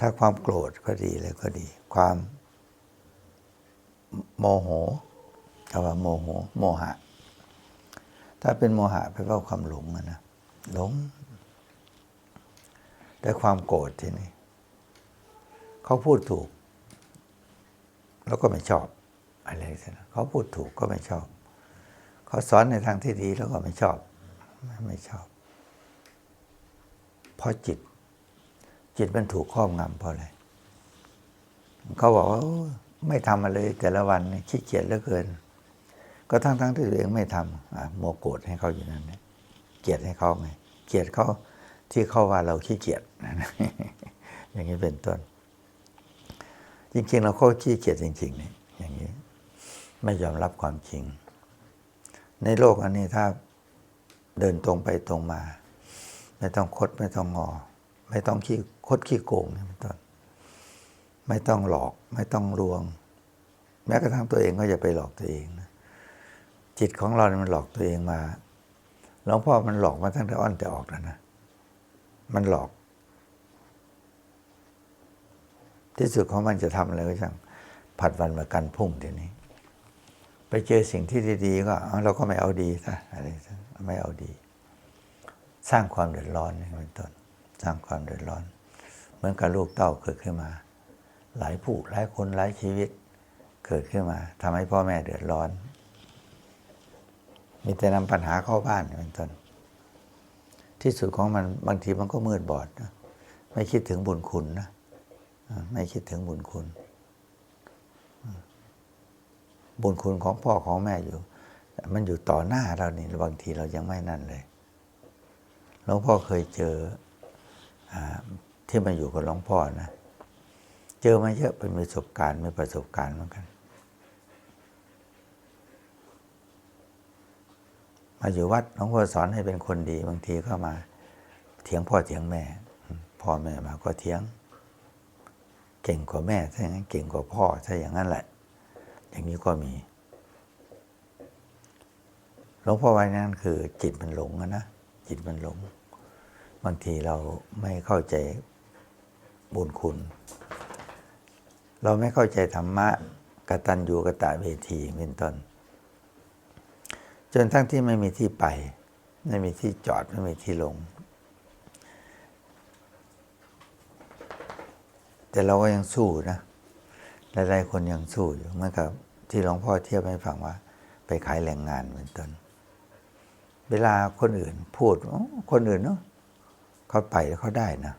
ถ้าความโกรธก็ดีเลยก็ดี ความโมโหคำว่าโมโห โมหะ ถ้าเป็นโมหะแปลว่าความหลงนะหลงแต่ความโกรธทีนี้เขาพูดถูก แล้วก็ไม่ชอบอะไรสักอย่างเขาพูดถูกก็ไม่ชอบ เขาสอนในทางที่ดีแล้วก็ไม่ชอบ ไม่ชอบ เพราะจิต จิตมันถูกครอบงำเพราะอะไรเขาบอกว่าไม่ทำมาเลยแต่ละวันขี้เกียจเหลือเกิน ก็ทั้งทั้งๆที่ตัวเองไม่ทำโมโกรธให้เขาอยู่นั่นเนี่เกลียดให้เขาไงเกลียดเขาที่เขาว่าเราขี้เกียจอย่างนี้เป็นต้น จริง ๆ เราเขาขี้เกียจจริงๆนี่อย่างนี้ ไม่ยอมรับความจริง ในโลกอันนี้ถ้าเดินตรงไปตรงมา ไม่ต้องคดไม่ต้องงอ ไม่ต้องขี้คดขี้โกงนี่เป็นต้นไม่ต้องหลอก ไม่ต้องลวง แม้กระทั่งตัวเองก็อย่าไปหลอกตัวเองนะจิตของเราเนี่ยมันหลอกตัวเองมาหลวงพ่อมันหลอกมาตั้งแต่อ้อนแต่ออกแล้วนะมันหลอก ที่สุดของมันจะทำอะไรก็ช่างผัดวันประกันพุ่งทีนี้ ไปเจอสิ่งที่ดีๆก็เราก็ไม่เอาดีซะอะไรไม่เอาดี สร้างความเดือดร้อนนี่เป็นต้น สร้างความเดือดร้อน เหมือนกับลูกเต้าเกิดขึ้นมา หลายผู้หลายคนหลายชีวิตเกิดขึ้นมาทำให้พ่อแม่เดือดร้อน มีแต่นำปัญหาเข้าบ้านเป็นต้นที่สุดของมันบางทีมันก็มืดบอดนะไม่คิดถึงบุญคุณนะไม่คิดถึงบุญคุณ บุญคุณของพ่อของแม่อยู่ มันอยู่ต่อหน้าเรานี่บางทีเรายังไม่นั่นเลยหลวงพ่อเคยเจอ ที่มาอยู่กับหลวงพ่อนะ เจอมาเยอะเป็นประสบการณ์มีประสบการณ์เหมือนกัน มาอยู่วัดหลวงพ่อสอนให้เป็นคนดี บางทีก็มาเถียงพ่อเถียงแม่ พ่อแม่มาก็เถียง เก่งกว่าแม่ถ้าอย่างนั้นเก่งกว่าพ่อถ้าอย่างนั้นแหละ อย่างนี้ก็มีหลวงพ่อไว้นั่นคือ จิตมันหลงนะจิตมันหลง บางทีเราไม่เข้าใจบุญคุณ เราไม่เข้าใจธรรมะกตัญญูกตะเวทีเป็นต้น จนทั้งที่ไม่มีที่ไป ไม่มีที่จอดไม่มีที่ลง แต่เราก็ยังสู้นะหลายๆคนยังสู้อยู่เหมือนกับที่หลวงพ่อเทียบให้ฟังว่า ไปขายแรงงานเป็นต้น เวลาคนอื่นพูดคนอื่นเนาะ เขาไปแล้วเขาได้นะ